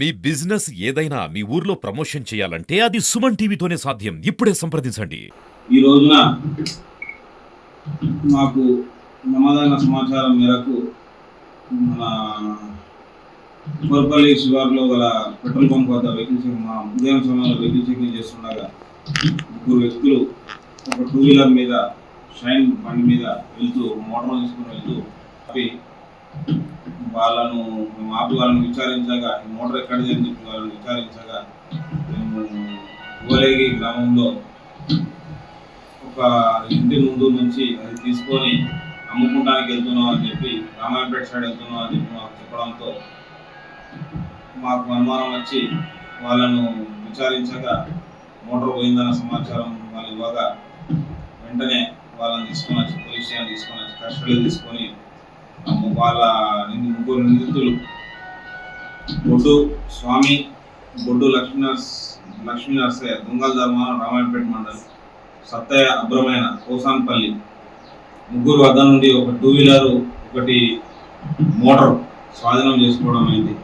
మీ business ఏదైనా మీ ఊర్లో promotion చేయాలంటే అది సుమన్ టీవీతోనే సాధ్యం. ఇప్పుడే సంప్రదించండి. ఈ రోజున మాకు నమ్మదైన సమాచారం మేరకు మన శివార్లో గల పెట్రోల్ పంప్ వద్ద వెహికల్ చెక్ మా ఉదయం సమయంలో వెహికల్ చెకింగ్ చేస్తుండగా ముగ్గురు వ్యక్తులు ఒక టూ వీలర్ మీద షైన్ బండి మీద వెళ్తూ మోటార్ తీసుకుని వెళ్తూ అవి వాళ్ళను మేము ఆపి వాళ్ళని విచారించగా మోటార్ ఎక్కడిది అని చెప్పి వాళ్ళని విచారించగా మేము గోలేగి గ్రామంలో ఒక ఇంటి ముందు నుంచి అది తీసుకొని అమ్ముకుంటానికి వెళ్తున్నాం అని చెప్పి రామాయణపేట సైడ్ వెళ్తున్నాం అని చెప్పి మాకు చెప్పడంతో మాకు అనుమానం వచ్చి వాళ్ళను విచారించగా మోటార్ పోయిందన్న సమాచారం వాళ్ళు ఇవ్వగా వెంటనే వాళ్ళని తీసుకొని వచ్చి పోలీస్ స్టేషన్ తీసుకొని వచ్చి కస్టడీ తీసుకొని వాళ్ళ నిందితులు. బొడ్డు స్వామి బొడ్డు లక్ష్మీ నర్స్ దొంగల ధర్మ రామాయణపేట మండలం సత్తయ్య అభ్రమైన కోసాన్పల్లి. ముగ్గురు వద్ద నుండి ఒక టూ వీలర్ ఒకటి మోటార్ స్వాధీనం చేసుకోవడం అయింది.